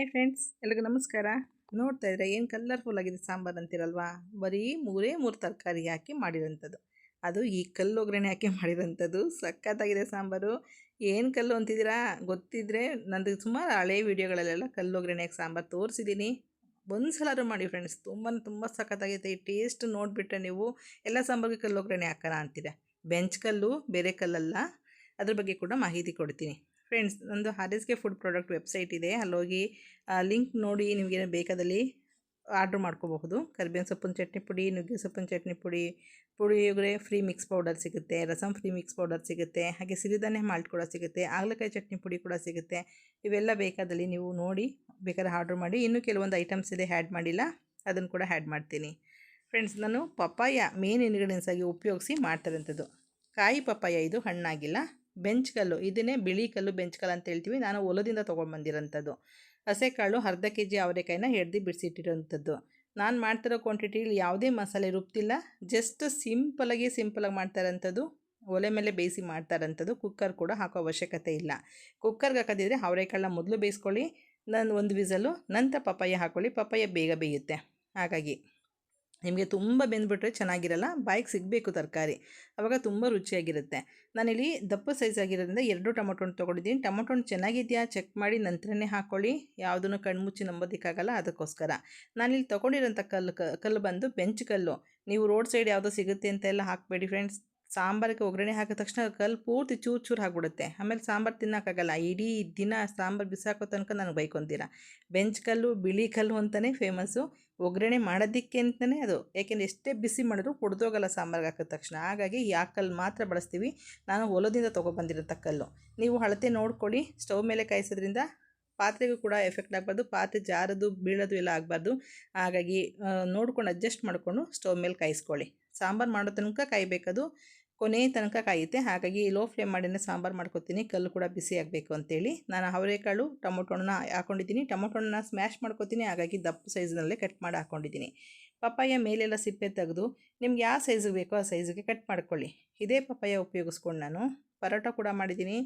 Hi friends ಎಲ್ರಿಗೂ ನಮಸ್ಕಾರ. ನೋಡ್ತಾ ಇದ್ರೆ ಏನು ಕಲರ್ಫುಲ್ ಆಗಿದೆ ಸಾಂಬಾರು ಅಂತಿರಲ್ವಾ? ಬರೀ ಮೂರೇ ಮೂರು ತರಕಾರಿ ಹಾಕಿ ಮಾಡಿರೋಂಥದ್ದು. ಅದು ಈ ಕಲ್ಲು ಒಗ್ಗರಣೆ ಹಾಕಿ ಮಾಡಿರೋಂಥದ್ದು. ಸಖತ್ತಾಗಿದೆ ಸಾಂಬಾರು. ಏನು ಕಲ್ಲು ಅಂತಿದ್ದೀರಾ? ಗೊತ್ತಿದ್ರೆ ನಂದು ಸುಮಾರು ಹಳೆ ವೀಡಿಯೋಗಳಲ್ಲೆಲ್ಲ ಕಲ್ಲು ಒಗ್ಗರಣೆ ಹಾಕಿ ಸಾಂಬಾರು ತೋರಿಸಿದ್ದೀನಿ. ಒಂದು ಸಲಾರು ಮಾಡಿ ಫ್ರೆಂಡ್ಸ್ ತುಂಬ ತುಂಬ ಸಖತ್ತಾಗೈತೆ. ಈ ಟೇಸ್ಟ್ ನೋಡಿಬಿಟ್ರೆ ನೀವು ಎಲ್ಲ ಸಾಂಬಾರಿಗೆ ಕಲ್ಲು ಒಗ್ಗರಣೆ ಹಾಕೋಣ ಅಂತೀರ. ಬೆಂಚ್ ಕಲ್ಲು, ಬೇರೆ ಕಲ್ಲಲ್ಲ. ಅದ್ರ ಬಗ್ಗೆ ಕೂಡ ಮಾಹಿತಿ ಕೊಡ್ತೀನಿ. ಫ್ರೆಂಡ್ಸ್, ನಂದು ಕೆ ಫುಡ್ ಪ್ರಾಡಕ್ಟ್ ವೆಬ್ಸೈಟ್ ಇದೆ. ಅಲ್ಲೋಗಿ ಲಿಂಕ್ ನೋಡಿ ನಿಮಗೆ ಬೇಕಾದಲ್ಲಿ ಆರ್ಡ್ರ್ ಮಾಡ್ಕೋಬಹುದು. ಕರಿಬೇವಿನ ಸೊಪ್ಪಿನ ಚಟ್ನಿ ಪುಡಿ, ನುಗ್ಗೆ ಸೊಪ್ಪಿನ ಚಟ್ನಿ ಪುಡಿ ಪುಳಿಯೋಗರೆ ಫ್ರೀ ಮಿಕ್ಸ್ ಪೌಡರ್ ಸಿಗುತ್ತೆ ರಸಮ್ ಫ್ರೀ ಮಿಕ್ಸ್ ಪೌಡರ್ ಸಿಗುತ್ತೆ, ಹಾಗೆ ಸಿರಿಧಾನ್ಯ ಮಾಲ್ಟ್ ಕೂಡ ಸಿಗುತ್ತೆ ಆಗ್ಲಕಾಯಿ ಚಟ್ನಿ ಪುಡಿ ಕೂಡ ಸಿಗುತ್ತೆ. ಇವೆಲ್ಲ ಬೇಕಾದಲ್ಲಿ ನೀವು ನೋಡಿ, ಬೇಕಾದ್ರೆ ಆರ್ಡ್ರ್ ಮಾಡಿ. ಇನ್ನೂ ಕೆಲವೊಂದು ಐಟಮ್ಸ್ ಇದೆ ಆ್ಯಡ್ ಮಾಡಿಲ್ಲ, ಅದನ್ನು ಕೂಡ ಆ್ಯಡ್ ಮಾಡ್ತೀನಿ. ಫ್ರೆಂಡ್ಸ್, ನಾನು ಪಪ್ಪಾಯ ಮೇನ್ ಇಂಗ್ರೀಡಿಯೆಂಟ್ಸ್ ಆಗಿ ಉಪಯೋಗಿಸಿ ಮಾಡ್ತಾರಂಥದ್ದು. ಕಾಯಿ ಪಪ್ಪಾಯ ಇದು ಹಣ್ಣಾಗಿಲ್ಲ. ಬೆಂಚ್ ಕಲ್ಲು ಇದನ್ನೇ ಬಿಳಿ ಕಲ್ಲು ಬೆಂಚ್ ಕಲ್ಲು ಅಂತ ಹೇಳ್ತೀವಿ. ನಾನು ಹೊಲದಿಂದ ತೊಗೊಂಡ್ಬಂದಿರೋಂಥದ್ದು. ಹಸೆಕಾಳು ಅರ್ಧ ಕೆ ಜಿ ಅವರೆಕಾಯಿನ ಹಿಡ್ದು ಬಿಡಿಸಿಟ್ಟಿರೋಂಥದ್ದು. ನಾನು ಮಾಡ್ತಿರೋ ಕ್ವಾಂಟಿಟಿಲಿ ಯಾವುದೇ ಮಸಾಲೆ ರುಬ್ತಿಲ್ಲ. ಜಸ್ಟ್ ಸಿಂಪಲಾಗಿ ಸಿಂಪಲಾಗಿ ಮಾಡ್ತಾರಂಥದ್ದು. ಒಲೆ ಮೇಲೆ ಬೇಯಿಸಿ ಮಾಡ್ತಾರಂಥದ್ದು. ಕುಕ್ಕರ್ ಕೂಡ ಹಾಕೋ ಅವಶ್ಯಕತೆ ಇಲ್ಲ. ಕುಕ್ಕರ್ಗೆ ಹಾಕೋದಿದ್ರೆ ಅವರೆಕಾಳನ್ನ ಮೊದಲು ಬೇಯಿಸ್ಕೊಳ್ಳಿ. ನಾನು ಒಂದು ವಿಸಲು, ನಂತರ ಪಪ್ಪಾಯ ಹಾಕ್ಕೊಳ್ಳಿ ಪಪ್ಪಾಯ ಬೇಗ ಬೇಯುತ್ತೆ. ಹಾಗಾಗಿ. ನಿಮಗೆ ತುಂಬ ಬೆಂದ್ಬಿಟ್ರೆ ಚೆನ್ನಾಗಿರಲ್ಲ, ಬಾಯಿಗೆ ಸಿಗಬೇಕು ತರಕಾರಿ. ಅವಾಗ ತುಂಬ ರುಚಿಯಾಗಿರುತ್ತೆ. ನಾನಿಲ್ಲಿ ದಪ್ಪ ಸೈಜ್ ಆಗಿರೋದ್ರಿಂದ ಎರಡು ಟೊಮೊಟೊ ಹಣ್ಣು ತೊಗೊಂಡಿದ್ದೀನಿ. ಟೊಮೊಟೊ ಹಣ್ಣು ಚೆನ್ನಾಗಿದೆಯಾ ಚೆಕ್ ಮಾಡಿ ನಂತರನೇ ಹಾಕ್ಕೊಳ್ಳಿ ಯಾವುದನ್ನು ಕಣ್ಮುಚ್ಚಿ ನಂಬೋದಕ್ಕಾಗಲ್ಲ, ಅದಕ್ಕೋಸ್ಕರ. ನಾನಿಲ್ಲಿ ತೊಗೊಂಡಿರೋಂಥ ಕಲ್ಲು ಕಲ್ಲು ಬಂದು ಬೆಂಚ್ ಕಲ್ಲು. ನೀವು ರೋಡ್ ಸೈಡ್ ಯಾವುದೋ ಸಿಗುತ್ತೆ ಅಂತ ಎಲ್ಲ ಹಾಕಬೇಡಿ ಫ್ರೆಂಡ್ಸ್. ಸಾಂಬಾರಿಗೆ ಒಗ್ಗರಣೆ ಹಾಕಿದ ತಕ್ಷಣ ಕಲ್ಲು ಪೂರ್ತಿ ಚೂರು ಚೂರು ಆಗಿಬಿಡುತ್ತೆ. ಆಮೇಲೆ ಸಾಂಬಾರು ತಿನ್ನೋಕ್ಕಾಗಲ್ಲ. ಇಡೀ ದಿನ ಸಾಂಬಾರು ಬಿಸಾಕೋ ತನಕ ನನಗೆ ಬೈಕೊಂತೀರ. ಬೆಂಚ್ ಕಲ್ಲು, ಬಿಳಿ ಕಲ್ಲು ಅಂತಲೇ ಫೇಮಸ್ಸು ಒಗ್ಗರಣೆ ಮಾಡೋದಕ್ಕೆ ಅಂತಲೇ ಅದು. ಯಾಕೆಂದರೆ ಎಷ್ಟೇ ಬಿಸಿ ಮಾಡಿದ್ರು ಕುಡ್ದೋಗಲ್ಲ ಸಾಂಬಾರ್ಗೆ ಹಾಕಿದ ತಕ್ಷಣ. ಹಾಗಾಗಿ ಯಾ ಕಲ್ಲು ಮಾತ್ರ ಬಳಸ್ತೀವಿ. ನಾನು ಹೊಲದಿಂದ ತೊಗೊಬಂದಿರೋ ಕಲ್ಲು. ನೀವು ಅಳತೆ ನೋಡ್ಕೊಳ್ಳಿ. ಸ್ಟವ್ ಮೇಲೆ ಕಾಯಿಸೋದ್ರಿಂದ ಪಾತ್ರೆಗೂ ಕೂಡ ಎಫೆಕ್ಟ್ ಆಗಬಾರ್ದು. ಪಾತ್ರೆ ಜಾರದು, ಬೀಳೋದು ಎಲ್ಲ ಆಗಬಾರ್ದು. ಹಾಗಾಗಿ ನೋಡ್ಕೊಂಡು ಅಡ್ಜಸ್ಟ್ ಮಾಡಿಕೊಂಡು ಸ್ಟವ್ ಮೇಲೆ ಕಾಯಿಸ್ಕೊಳ್ಳಿ. ಸಾಂಬಾರು ಮಾಡೋ ತನಕ ಕಾಯಬೇಕದು. ಕೊನೆ ತನಕ ಕಾಯುತ್ತೆ. ಹಾಗಾಗಿ ಲೋ ಫ್ಲೇಮ್ ಮಾಡಿನೇ ಸಾಂಬಾರು ಮಾಡ್ಕೊತೀನಿ. ಕಲ್ಲು ಕೂಡ ಬಿಸಿ ಆಗಬೇಕು ಅಂತೇಳಿ. ನಾನು ಅವರೆಕಾಳು ಟೊಮೊಟೊನ ಹಾಕೊಂಡಿದ್ದೀನಿ. ಟೊಮೊಟೊನ ಸ್ಮ್ಯಾಶ್ ಮಾಡ್ಕೊತೀನಿ. ಹಾಗಾಗಿ ದಪ್ಪ ಸೈಜ್ನಲ್ಲೇ ಕಟ್ ಮಾಡಿ ಹಾಕ್ಕೊಂಡಿದ್ದೀನಿ ಪಪ್ಪಾಯ ಮೇಲೆಲ್ಲ ಸಿಪ್ಪೆ ತೆಗೆದು, ನಿಮ್ಗೆ ಯಾವ ಸೈಜಿಗೆ ಬೇಕೋ ಆ ಸೈಜಿಗೆ ಕಟ್ ಮಾಡ್ಕೊಳ್ಳಿ. ಇದೇ ಪಪ್ಪಾಯ ಉಪಯೋಗಿಸ್ಕೊಂಡು ನಾನು. ಪರೋಟ ಕೂಡ ಮಾಡಿದ್ದೀನಿ.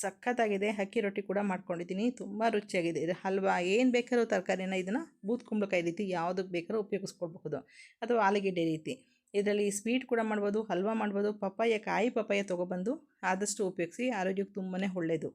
ಸಖತ್ತಾಗಿದೆ. ಅಕ್ಕಿ ರೊಟ್ಟಿ ಕೂಡ ಮಾಡ್ಕೊಂಡಿದ್ದೀನಿ. ತುಂಬ ರುಚಿಯಾಗಿದೆ. ಇದು ಹಲ್ವಾ ಏನು ಬೇಕಾದ್ರೂ ತರಕಾರಿನ ಇದನ್ನು ಬೂತ್ ಕುಂಬಳಕಾಯಿ ರೀತಿ ಯಾವುದಕ್ಕೆ ಬೇಕಾದ್ರೂ ಉಪಯೋಗಿಸ್ಕೊಳ್ಬಹುದು. ಅಥವಾ ಆಲೂಗೆಡ್ಡೆ ರೀತಿ. ಇದರಲ್ಲಿ ಸ್ವೀಟ್ ಕೂಡ ಮಾಡ್ಬೋದು, ಹಲ್ವಾ ಮಾಡ್ಬೋದು, ಪಪ್ಪಾಯ, ಕಾಯಿ ಪಪ್ಪಾಯ ತೊಗೊಬಂದು ಆದಷ್ಟು ಉಪಯೋಗಿಸಿ, ಆರೋಗ್ಯಕ್ಕೆ ತುಂಬಾ ಒಳ್ಳೆಯದು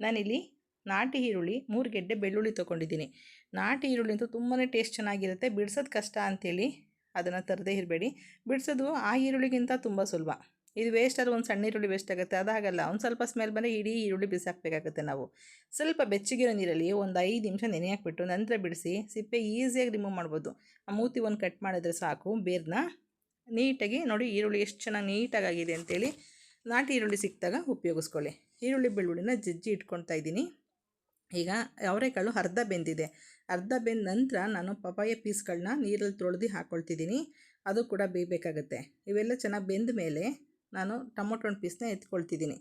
ನಾನಿಲ್ಲಿ ನಾಟಿ ಈರುಳ್ಳಿ, ಮೂರು ಗೆಡ್ಡೆ ಬೆಳ್ಳುಳ್ಳಿ ತೊಗೊಂಡಿದ್ದೀನಿ. ನಾಟಿ ಈರುಳ್ಳಿ ಅಂತೂ ತುಂಬಾ ಟೇಸ್ಟ್ ಚೆನ್ನಾಗಿರುತ್ತೆ, ಬಿಡ್ಸೋದು ಕಷ್ಟ ಅಂಥೇಳಿ ಅದನ್ನು ತರದೇ ಇರಬೇಡಿ. ಬಿಡಿಸೋದು ಆ ಈರುಳ್ಳಿಗಿಂತ ತುಂಬ ಸುಲಭ. ಇದು ವೇಸ್ಟ್ ಆದರೂ ಒಂದು ಸಣ್ಣ ಈರುಳ್ಳಿ ವೇಸ್ಟ್ ಆಗುತ್ತೆ ಅದಾಗಲ್ಲ ಒಂದು ಸ್ವಲ್ಪ ಸ್ಮೆಲ್ ಬಂದರೆ ಇಡೀ ಈರುಳ್ಳಿ ಬಿಸಾಕಬೇಕಾಗುತ್ತೆ ನಾವು. ಸ್ವಲ್ಪ ಬೆಚ್ಚಗಿರೋ ನೀರಲ್ಲಿ ಒಂದು ಐದು ನಿಮಿಷ ನೆನೆ ಹಾಕ್ಬಿಟ್ಟು ನಂತರ ಬಿಡಿಸಿ, ಸಿಪ್ಪೆ ಈಸಿಯಾಗಿ ರಿಮೂವ್ ಮಾಡ್ಬೋದು. ಆ ಮೂತಿ ಒಂದು ಕಟ್ ಮಾಡಿದ್ರೆ ಸಾಕು, ಬೇರ್ನ ನೀಟಾಗಿ ನೋಡಿ ಈರುಳ್ಳಿ ಎಷ್ಟು ಚೆನ್ನಾಗಿ ನೀಟಾಗಿ ಆಗಿದೆ ಅಂತೇಳಿ. ನಾಟಿ ಈರುಳ್ಳಿ ಸಿಕ್ಕಿದಾಗ ಉಪಯೋಗಿಸ್ಕೊಳ್ಳಿ. ಈರುಳ್ಳಿ ಬೆಳ್ಳುಳ್ಳಿನ ಜಜ್ಜಿ ಇಟ್ಕೊಳ್ತಾ ಇದ್ದೀನಿ. ಈಗ ಅವರೆಕಾಳು ಅರ್ಧ ಬೆಂದಿದೆ. ಅರ್ಧ ಬೆಂದ ನಂತರ ನಾನು ಪಪಾಯ ಪೀಸ್ಗಳನ್ನ ನೀರಲ್ಲಿ ತೊಳೆದು ಹಾಕ್ಕೊಳ್ತಿದ್ದೀನಿ ಅದು ಕೂಡ ಬೇಯಬೇಕಾಗುತ್ತೆ. ಇವೆಲ್ಲ ಚೆನ್ನಾಗಿ ಬೆಂದ ಮೇಲೆ ನಾನು ಟೊಮೊಟೊ ಹಣ್ಣು ಪೀಸ್ನ ಎತ್ಕೊಳ್ತಿದ್ದೀನಿ.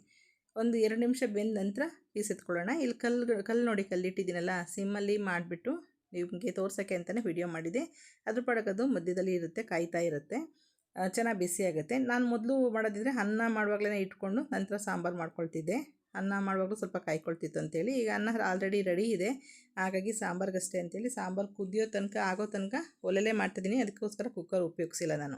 ಒಂದು ಎರಡು ನಿಮಿಷ ಬೆಂದ ನಂತರ ಪೀಸ್ ಎತ್ಕೊಳ್ಳೋಣ. ಇಲ್ಲಿ ಕಲ್ಲು ಕಲ್ಲು ನೋಡಿ ಕಲ್ಲಿಟ್ಟಿದ್ದೀನಲ್ಲ, ಸಿಮ್ಮಲ್ಲಿ ಮಾಡಿಬಿಟ್ಟು ನಿಮಗೆ ತೋರ್ಸೋಕ್ಕೆ ಅಂತಲೇ ವಿಡಿಯೋ ಮಾಡಿದೆ. ಅದ್ರ ಪಡಕದು ಮಧ್ಯದಲ್ಲಿ ಇರುತ್ತೆ, ಕಾಯ್ತಾ ಇರುತ್ತೆ. ಚೆನ್ನಾಗಿ ಬಿಸಿ ಆಗುತ್ತೆ. ನಾನು ಮೊದಲು ಮಾಡೋದಿದ್ರೆ ಅನ್ನ ಮಾಡುವಾಗಲೇ ಇಟ್ಕೊಂಡು ನಂತರ ಸಾಂಬಾರು ಮಾಡ್ಕೊಳ್ತಿದ್ದೆ. ಅನ್ನ ಮಾಡುವಾಗಲೂ ಸ್ವಲ್ಪ ಕಾಯ್ಕೊಳ್ತಿತ್ತು ಅಂತೇಳಿ. ಈಗ ಅನ್ನ ಆಲ್ರೆಡಿ ರೆಡಿ ಇದೆ. ಹಾಗಾಗಿ ಸಾಂಬಾರ್ಗಷ್ಟೇ ಅಂತೇಳಿ. ಸಾಂಬಾರು ಕುದಿಯೋ ತನಕ, ಆಗೋ ತನಕ ಒಲೆಲೇ ಮಾಡ್ತಿದ್ದೀನಿ. ಅದಕ್ಕೋಸ್ಕರ ಕುಕ್ಕರ್ ಉಪಯೋಗಿಸಿಲ್ಲ ನಾನು.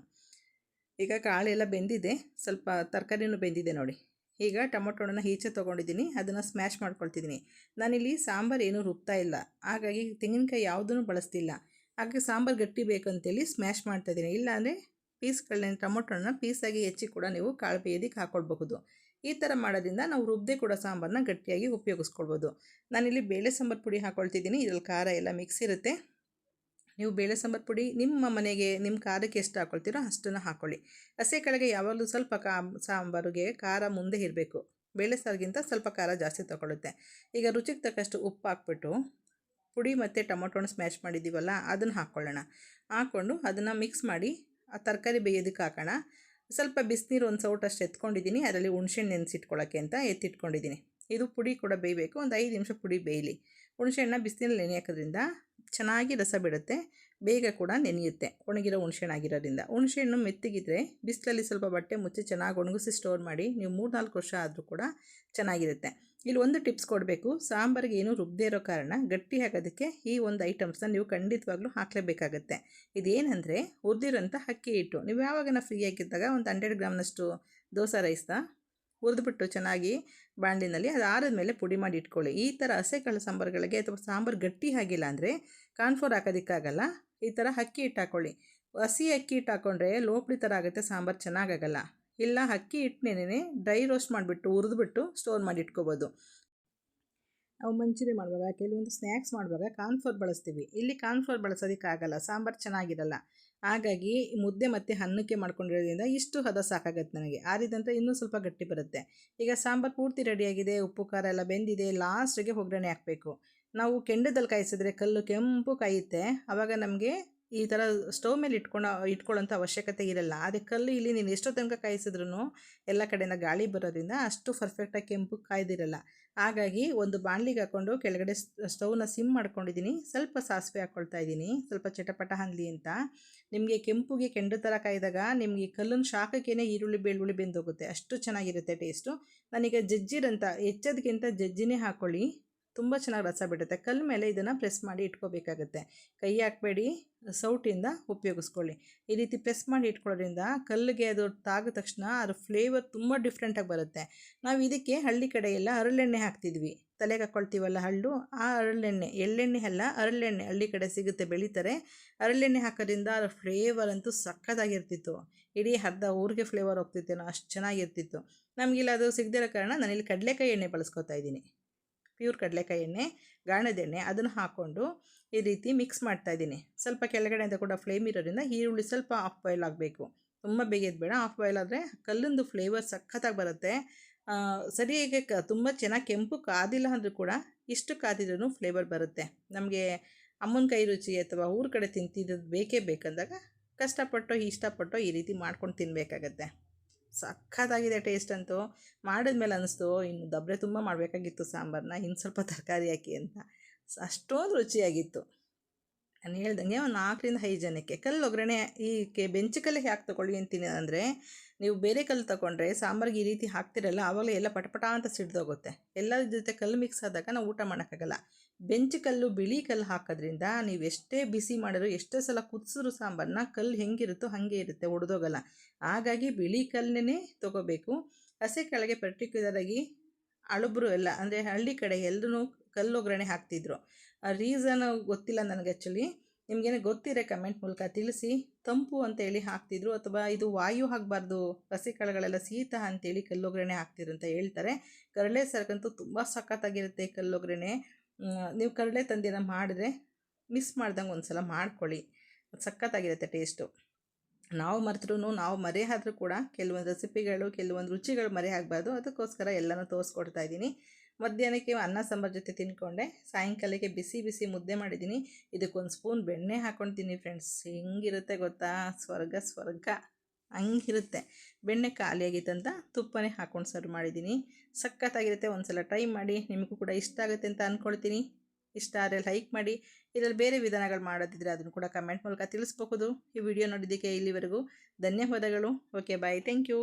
ಈಗ ಕಾಳೆಲ್ಲ ಬೆಂದಿದೆ. ಸ್ವಲ್ಪ ತರಕಾರಿನೂ ಬೆಂದಿದೆ ನೋಡಿ. ಈಗ ಟೊಮೊಟೊನ ಈಚೆ ತೊಗೊಂಡಿದ್ದೀನಿ. ಅದನ್ನು ಸ್ಮ್ಯಾಶ್ ಮಾಡ್ಕೊಳ್ತಿದ್ದೀನಿ. ನಾನಿಲ್ಲಿ ಸಾಂಬಾರು ಏನೂ ರುಬ್ತಾ ಇಲ್ಲ. ಹಾಗಾಗಿ ತೆಂಗಿನಕಾಯಿ ಯಾವುದೂ ಬಳಸ್ತಿಲ್ಲ. ಹಾಗೆ ಸಾಂಬಾರು ಗಟ್ಟಿ ಬೇಕಂತೇಳಿ ಸ್ಮ್ಯಾಶ್ ಮಾಡ್ತಾಯಿದ್ದೀನಿ ಇಲ್ಲಾಂದರೆ ಪೀಸ್ಗಳನ್ನ, ಟೊಮೊಟೊನ ಪೀಸಾಗಿ ಹೆಚ್ಚಿ ಕೂಡ ನೀವು ಕಾಳು ಬೇಯೋದಕ್ಕೆ ಹಾಕ್ಕೊಳ್ಬಹುದು ಈ ಥರ ಮಾಡೋದ್ರಿಂದ ನಾವು ರುಬ್ಬದೆ ಕೂಡ ಸಾಂಬಾರನ್ನ ಗಟ್ಟಿಯಾಗಿ ಉಪಯೋಗಿಸ್ಕೊಳ್ಬೋದು ನಾನಿಲ್ಲಿ ಬೇಳೆ ಸಾಂಬಾರು ಪುಡಿ ಹಾಕ್ಕೊಳ್ತಿದ್ದೀನಿ ಇದರಲ್ಲಿ ಖಾರ ಎಲ್ಲ ಮಿಕ್ಸ್ ಇರುತ್ತೆ. ನೀವು ಬೇಳೆ ಸಾಂಬಾರು ಪುಡಿ ನಿಮ್ಮ ಮನೆಗೆ, ನಿಮ್ಮ ಖಾರಕ್ಕೆ ಎಷ್ಟು ಹಾಕ್ಕೊಳ್ತೀರೋ ಅಷ್ಟನ್ನು ಹಾಕ್ಕೊಳ್ಳಿ ಹಸಿ ಕೆಳಗೆ ಯಾವಾಗಲೂ ಸ್ವಲ್ಪ ಕಾ, ಸಾಂಬಾರಿಗೆ ಖಾರ ಮುಂದೆ ಇರಬೇಕು. ಬೇಳೆ ಸಾರಿಗಿಂತ ಸ್ವಲ್ಪ ಖಾರ ಜಾಸ್ತಿ ತೊಗೊಳುತ್ತೆ ಈಗ ರುಚಿಗೆ ತಕ್ಕಷ್ಟು ಉಪ್ಪು ಹಾಕ್ಬಿಟ್ಟು, ಪುಡಿ ಮತ್ತು ಟೊಮೊಟೊನ ಸ್ಮ್ಯಾಶ್ ಮಾಡಿದ್ದೀವಲ್ಲ, ಅದನ್ನು ಹಾಕ್ಕೊಳ್ಳೋಣ ಹಾಕ್ಕೊಂಡು ಅದನ್ನು ಮಿಕ್ಸ್ ಮಾಡಿ ಆ ತರಕಾರಿ ಬೇಯೋದಕ್ಕೆ ಹಾಕೋಣ. ಸ್ವಲ್ಪ ಬಿಸಿನೀರು ಒಂದು ಸೌಟ್ ಅಷ್ಟು ಎತ್ಕೊಂಡಿದ್ದೀನಿ. ಅದರಲ್ಲಿ ಹುಣ್ಸೆಹಣ್ಣು ನೆನೆಸಿಟ್ಕೊಳ್ಳೋಕ್ಕೆ ಅಂತ ಎತ್ತಿಟ್ಕೊಂಡಿದ್ದೀನಿ. ಇದು ಪುಡಿ ಕೂಡ ಬೇಯಬೇಕು. ಒಂದು ಐದು ನಿಮಿಷ ಪುಡಿ ಬೇಯಲಿ. ಹುಣಸೆಹಣ್ಣ ಬಿಸಿನೀರಲ್ಲಿ ನೆನೆ ಹಾಕೋದ್ರಿಂದ ಚೆನ್ನಾಗಿ ರಸ ಬಿಡುತ್ತೆ. ಬೇಗ ಕೂಡ ನೆನೆಯುತ್ತೆ. ಒಣಗಿರೋ ಹುಣಸೆಹಣ್ಣು ಆಗಿರೋದ್ರಿಂದ. ಹುಣಸೆಹಣ್ಣು ಮೆತ್ತಗಿದ್ರೆ ಬಿಸಿಲಲ್ಲಿ ಸ್ವಲ್ಪ ಬಟ್ಟೆ ಮುಚ್ಚಿ ಚೆನ್ನಾಗಿ ಒಣಗಿಸಿ ಸ್ಟೋರ್ ಮಾಡಿ ನೀವು ಮೂರು ನಾಲ್ಕು ವರ್ಷ ಆದರೂ ಕೂಡ ಚೆನ್ನಾಗಿರುತ್ತೆ. ಇಲ್ಲಿ ಒಂದು ಟಿಪ್ಸ್ ಕೊಡಬೇಕು. ಸಾಂಬಾರಿಗೆ ಏನೂ ರುಬ್ಬದೇ ಇರೋ ಕಾರಣ ಗಟ್ಟಿ ಆಗೋದಕ್ಕೆ ಈ ಒಂದು ಐಟಮ್ಸ್ನ ನೀವು ಖಂಡಿತವಾಗ್ಲೂ ಹಾಕಲೇಬೇಕಾಗತ್ತೆ. ಇದೇನೆಂದರೆ ಹುರಿದಿರೋಂಥ ಅಕ್ಕಿ ಹಿಟ್ಟು. ನೀವು ಯಾವಾಗನ ಫ್ರೀ ಆಗಿದ್ದಾಗ ಒಂದು ಹಂಡ್ರೆಡ್ ಗ್ರಾಮ್ನಷ್ಟು ದೋಸೆ ರೈಸ್ನ ಹುರಿದ್ಬಿಟ್ಟು ಚೆನ್ನಾಗಿ ಬಾಣಲಿನಲ್ಲಿ ಅದು ಆರಿದ ಮೇಲೆ ಪುಡಿ ಮಾಡಿ ಇಟ್ಕೊಳ್ಳಿ. ಈ ಥರ ಹಸೆ ಕಾಳು ಸಾಂಬಾರುಗಳಿಗೆ ಅಥವಾ ಸಾಂಬಾರು ಗಟ್ಟಿ ಆಗಿಲ್ಲ ಅಂದರೆ ಕಾನ್ಫೋರ್ ಹಾಕೋದಕ್ಕಾಗಲ್ಲ. ಈ ಥರ ಅಕ್ಕಿ ಹಿಟ್ಟು ಹಾಕ್ಕೊಳ್ಳಿ ಹಸಿ ಅಕ್ಕಿ ಹಿಟ್ಟು ಹಾಕ್ಕೊಂಡ್ರೆ ಲೋಪಡಿ ಥರ ಆಗುತ್ತೆ, ಸಾಂಬಾರು ಚೆನ್ನಾಗಾಗಲ್ಲ ಇಲ್ಲ ಅಕ್ಕಿ ಹಿಟ್ಟಿನೇನೆ ಡ್ರೈ ರೋಸ್ಟ್ ಮಾಡಿಬಿಟ್ಟು ಹುರಿದ್ಬಿಟ್ಟು ಸ್ಟೋರ್ ಮಾಡಿ ಇಟ್ಕೋಬೋದು. ನಾವು ಮಂಚೂರಿ ಮಾಡುವಾಗ, ಕೆಲವೊಂದು ಸ್ನ್ಯಾಕ್ಸ್ ಮಾಡುವಾಗ ಕಾರ್ನ್ಫ್ಲೋರ್ ಬಳಸ್ತೀವಿ. ಇಲ್ಲಿ ಕಾರ್ನ್ಫ್ಲೋರ್ ಬಳಸೋದಕ್ಕಾಗಲ್ಲ, ಸಾಂಬಾರು ಚೆನ್ನಾಗಿರಲ್ಲ. ಹಾಗಾಗಿ ಮುದ್ದೆ ಮತ್ತು ಅನ್ನಕ್ಕೆ ಮಾಡ್ಕೊಂಡಿರೋದ್ರಿಂದ ಇಷ್ಟು ಹದ ಸಾಕಾಗತ್ತೆ ನನಗೆ. ಆರಿದಂತೆ ಇನ್ನೂ ಸ್ವಲ್ಪ ಗಟ್ಟಿ ಬರುತ್ತೆ. ಈಗ ಸಾಂಬಾರು ಪೂರ್ತಿ ರೆಡಿಯಾಗಿದೆ ಉಪ್ಪು, ಖಾರ ಎಲ್ಲ ಬೆಂದಿದೆ ಲಾಸ್ಟಿಗೆ ಒಗ್ಗರಣೆ ಹಾಕಬೇಕು. ನಾವು ಕೆಂಡದಲ್ಲಿ ಕಾಯಿಸಿದ್ರೆ ಕಲ್ಲು ಕೆಂಪು ಕಾಯುತ್ತೆ. ಆವಾಗ ನಮಗೆ ಈ ಥರ ಸ್ಟವ್ ಮೇಲೆ ಇಟ್ಕೊಂಡು ಇಟ್ಕೊಳ್ಳೋಂಥ ಅವಶ್ಯಕತೆ ಇರಲ್ಲ. ಅದೇ ಕಲ್ಲು ಇಲ್ಲಿ ನೀನು ಎಷ್ಟೋ ತನಕ ಕಾಯಿಸಿದ್ರು ಎಲ್ಲ ಕಡೆಯಿಂದ ಗಾಳಿ ಬರೋದ್ರಿಂದ ಅಷ್ಟು ಪರ್ಫೆಕ್ಟಾಗಿ ಕೆಂಪು ಕಾಯ್ದಿರಲ್ಲ. ಹಾಗಾಗಿ ಒಂದು ಬಾಣಲಿಗೆ ಹಾಕ್ಕೊಂಡು ಕೆಳಗಡೆ ಸ್ಟವ್ನ ಸಿಮ್ ಮಾಡ್ಕೊಂಡಿದ್ದೀನಿ. ಸ್ವಲ್ಪ ಸಾಸಿವೆ ಹಾಕ್ಕೊಳ್ತಾ ಇದ್ದೀನಿ. ಸ್ವಲ್ಪ ಚಟಪಟ ಹಂದಲಿ ಅಂತ. ನಿಮಗೆ ಕೆಂಪುಗೆ ಕೆಂಡು ಥರ ಕಾಯ್ದಾಗ ನಿಮಗೆ ಕಲ್ಲನ್ನು ಶಾಖಕ್ಕೇನೆ ಈರುಳ್ಳಿ, ಬೆಳ್ಳುಳ್ಳಿ ಬೆಂದೋಗುತ್ತೆ. ಅಷ್ಟು ಚೆನ್ನಾಗಿರುತ್ತೆ ಟೇಸ್ಟು ನಾನೀಗ ಜಜ್ಜಿರಂತ ಹೆಚ್ಚೋದಕ್ಕಿಂತ ಜಜ್ಜಿನೇ ಹಾಕ್ಕೊಳ್ಳಿ ತುಂಬ ಚೆನ್ನಾಗಿ ರಸ ಬಿಡುತ್ತೆ. ಕಲ್ಲು ಮೇಲೆ ಇದನ್ನು ಪ್ರೆಸ್ ಮಾಡಿ ಇಟ್ಕೋಬೇಕಾಗುತ್ತೆ. ಕೈ ಹಾಕಬೇಡಿ, ಸೌಟಿಂದ ಉಪಯೋಗಿಸ್ಕೊಳ್ಳಿ. ಈ ರೀತಿ ಪ್ರೆಸ್ ಮಾಡಿ ಇಟ್ಕೊಳ್ಳೋದ್ರಿಂದ ಕಲ್ಲಿಗೆ ಅದು ತಾಗಿದ ತಕ್ಷಣ ಅದ್ರ ಫ್ಲೇವರ್ ತುಂಬ ಡಿಫ್ರೆಂಟಾಗಿ ಬರುತ್ತೆ. ನಾವು ಇದಕ್ಕೆ ಹಳ್ಳಿ ಕಡೆಯೆಲ್ಲ ಹರಳೆಣ್ಣೆ ಹಾಕ್ತಿದ್ವಿ. ತಲೆಗೆ ಹಾಕ್ಕೊಳ್ತೀವಲ್ಲ ಹಳ್ಳು, ಆ ಹರಳೆಣ್ಣೆ ಎಳ್ಳೆಣ್ಣೆ ಅಲ್ಲ ಹರಳೆಣ್ಣೆ ಹಳ್ಳಿ ಕಡೆ ಸಿಗುತ್ತೆ ಬೆಳೀತಾರೆ. ಹರಳೆಣ್ಣೆ ಹಾಕೋದ್ರಿಂದ ಅದ್ರ ಫ್ಲೇವರ್ ಅಂತೂ ಸಕ್ಕತ್ತಾಗಿರ್ತಿತ್ತು ಇಡೀ ಅರ್ಧ ಊರಿಗೆ ಫ್ಲೇವರ್ ಹೋಗ್ತಿತ್ತೇನೋ, ಅಷ್ಟು ಚೆನ್ನಾಗಿರ್ತಿತ್ತು. ನಮಗಿಲ್ಲ, ಅದು ಸಿಗದಿರೋ ಕಾರಣ ನಾನಿಲ್ಲಿ ಕಡಲೆಕಾಯಿ ಎಣ್ಣೆ ಬಳಸ್ಕೊತಾ ಇದ್ದೀನಿ. ಪ್ಯೂರ್ ಕಡಲೆಕಾಯಿ ಎಣ್ಣೆ, ಗಾಣದ ಎಣ್ಣೆ ಅದನ್ನು ಹಾಕ್ಕೊಂಡು ಈ ರೀತಿ ಮಿಕ್ಸ್ ಮಾಡ್ತಾ ಇದ್ದೀನಿ. ಸ್ವಲ್ಪ ಕೆಳಗಡೆಯಿಂದ ಕೂಡ ಫ್ಲೇಮ್ ಇರೋದ್ರಿಂದ ಈರುಳ್ಳಿ ಸ್ವಲ್ಪ ಆಫ್ ಬಾಯ್ಲ್ ಆಗಬೇಕು. ತುಂಬ ಬೇಗದ ಬೇಡ. ಆಫ್ ಬಾಯ್ಲ್ ಆದರೆ ಕಲ್ಲೊಂದು ಫ್ಲೇವರ್ ಸಖತ್ತಾಗಿ ಬರುತ್ತೆ. ಸರಿಯಾಗಿ ಕ, ತುಂಬ ಚೆನ್ನಾಗಿ ಕೆಂಪು ಕಾದಿಲ್ಲ ಅಂದರೂ ಕೂಡ ಇಷ್ಟು ಕಾದಿದ್ರೂ ಫ್ಲೇವರ್ ಬರುತ್ತೆ. ನಮಗೆ ಅಮ್ಮನ ಕೈ ರುಚಿ ಅಥವಾ ಊರ ಕಡೆ ತಿಂತಿದ್ದು ಬೇಕೇ ಬೇಕಂದಾಗ ಕಷ್ಟಪಟ್ಟು ಇಷ್ಟಪಟ್ಟು ಈ ರೀತಿ ಮಾಡ್ಕೊಂಡು ತಿನ್ನಬೇಕಾಗತ್ತೆ ಸಖತ್ತಾಗಿದೆ ಟೇಸ್ಟ್ ಅಂತೂ. ಮಾಡಿದ್ಮೇಲೆ ಅನ್ನಿಸ್ತು ಇನ್ನು ದಬ್ಬರೆ ತುಂಬ ಮಾಡಬೇಕಾಗಿತ್ತು ಸಾಂಬಾರನ್ನ ಇನ್ನು ಸ್ವಲ್ಪ ತರಕಾರಿ ಹಾಕಿ ಅಂತ. ಅಷ್ಟೊಂದು ರುಚಿಯಾಗಿತ್ತು. ನಾನು ಹೇಳ್ದಂಗೆ ಒಂದು ನಾಲ್ಕರಿಂದ ಐದು ಜನಕ್ಕೆ. ಕಲ್ಲು ಒಗ್ಗರಣೆ ಈ ಕೆ ಬೆಂಚು ಕಲ್ಲಿಗೆ ಯಾಕೆ ತೊಗೊಳ್ಳಿ ಅಂತೀನಿ ಅಂದರೆ, ನೀವು ಬೇರೆ ಕಲ್ಲು ತೊಗೊಂಡ್ರೆ ಸಾಂಬಾರಿಗೆ ಈ ರೀತಿ ಹಾಕ್ತಿರಲ್ಲ ಆವಾಗಲೇ ಎಲ್ಲ ಪಟಪಟ ಅಂತ ಸಿಡ್ದೋಗುತ್ತೆ. ಎಲ್ಲರ ಜೊತೆ ಕಲ್ಲು ಮಿಕ್ಸ್ ಆದಾಗ ನಾವು ಊಟ ಮಾಡೋಕ್ಕಾಗಲ್ಲ. ಬೆಂಚು ಬಿಳಿ ಕಲ್ಲು ಹಾಕೋದ್ರಿಂದ ನೀವು ಎಷ್ಟೇ ಬಿಸಿ ಮಾಡಿದ್ರು, ಎಷ್ಟೇ ಸಲ ಕುದಿಸಿದ್ರು ಸಾಂಬಾರನ್ನ ಕಲ್ಲು ಹೆಂಗಿರುತ್ತೋ ಹಾಗೆ ಇರುತ್ತೆ, ಒಡೆದೋಗಲ್ಲ. ಹಾಗಾಗಿ ಬಿಳಿ ಕಲ್ಲನ್ನೇ ತೊಗೋಬೇಕು. ಹಸಿ ಕೆಳಗೆ ಪರ್ಟಿಕ್ಯುಲರಾಗಿ ಅಳುಬ್ರು ಎಲ್ಲ, ಅಂದರೆ ಹಳ್ಳಿ ಕಡೆ ಎಲ್ಲರೂ ಕಲ್ಲು ಒಗ್ಗರಣೆ ಹಾಕ್ತಿದ್ರು. ಆ ರೀಸನ್ ಗೊತ್ತಿಲ್ಲ ನನಗೆ ಆ್ಯಕ್ಚುಲಿ ನಿಮಗೇನೇ ಗೊತ್ತಿರೋ ಕಮೆಂಟ್ ಮೂಲಕ ತಿಳಿಸಿ. ತಂಪು ಅಂತೇಳಿ ಹಾಕ್ತಿದ್ರು, ಅಥವಾ ಇದು ವಾಯು ಹಾಕಬಾರ್ದು, ಹಸಿ ಕಳೆಗಳೆಲ್ಲ ಶೀತ ಅಂತೇಳಿ ಕಲ್ಲೊಗ್ಗರಣೆ ಹಾಕ್ತಿದ್ರು ಅಂತ ಹೇಳ್ತಾರೆ. ಕರಳೆ ಸರ್ಕಂತೂ ತುಂಬ ಸಖತ್ತಾಗಿರುತ್ತೆ ಕಲ್ಲೊಗ್ಗರಣೆ. ನೀವು ಕರಳೆ ತಂದಿನ ಮಾಡಿದ್ರೆ ಮಿಸ್ ಮಾಡ್ದಂಗೆ ಒಂದು ಸಲ ಮಾಡ್ಕೊಳ್ಳಿ ಸಖತ್ತಾಗಿರುತ್ತೆ ಟೇಸ್ಟು. ನಾವು ಮರೆತ್ರೂ ನಾವು ಮರೆ ಆದರೂ ಕೂಡ ಕೆಲವೊಂದು ರೆಸಿಪಿಗಳು, ಕೆಲವೊಂದು ರುಚಿಗಳು ಮರೆ ಆಗಬಾರ್ದು. ಅದಕ್ಕೋಸ್ಕರ ಎಲ್ಲನೂ ತೋರಿಸ್ಕೊಡ್ತಾ ಇದ್ದೀನಿ. ಮಧ್ಯಾಹ್ನಕ್ಕೆ ಅನ್ನ ಸಾಂಬಾರು ಜೊತೆ ತಿನ್ಕೊಂಡೆ ಸಾಯಂಕಾಲಕ್ಕೆ ಬಿಸಿ ಬಿಸಿ ಮುದ್ದೆ ಮಾಡಿದ್ದೀನಿ. ಇದಕ್ಕೊಂದು ಸ್ಪೂನ್ ಬೆಣ್ಣೆ ಹಾಕ್ಕೊಳ್ತೀನಿ ಫ್ರೆಂಡ್ಸ್. ಹೆಂಗಿರುತ್ತೆ ಗೊತ್ತಾ? ಸ್ವರ್ಗ ಸ್ವರ್ಗ. ಹಂಗಿರುತ್ತೆ. ಬೆಣ್ಣೆ ಖಾಲಿಯಾಗಿತ್ತಂತ ತುಪ್ಪನೇ ಹಾಕ್ಕೊಂಡು ಸರ್ವ್ ಮಾಡಿದ್ದೀನಿ. ಸಖತ್ತಾಗಿರುತ್ತೆ. ಒಂದು ಸಲ ಟ್ರೈ ಮಾಡಿ. ನಿಮಗೂ ಕೂಡ ಇಷ್ಟ ಆಗುತ್ತೆ ಅಂತ ಅಂದ್ಕೊಳ್ತೀನಿ ಇಷ್ಟ ಆದರೆ ಲೈಕ್ ಮಾಡಿ. ಇದರಲ್ಲಿ ಬೇರೆ ವಿಧಾನಗಳು ಮಾಡೋದಿದ್ರೆ ಅದನ್ನು ಕೂಡ ಕಮೆಂಟ್ ಮೂಲಕ ತಿಳಿಸ್ಬಹುದು. ಈ ವಿಡಿಯೋ ನೋಡಿದ್ದಕ್ಕೆ ಇಲ್ಲಿವರೆಗೂ ಧನ್ಯವಾದಗಳು. Okay bye thank you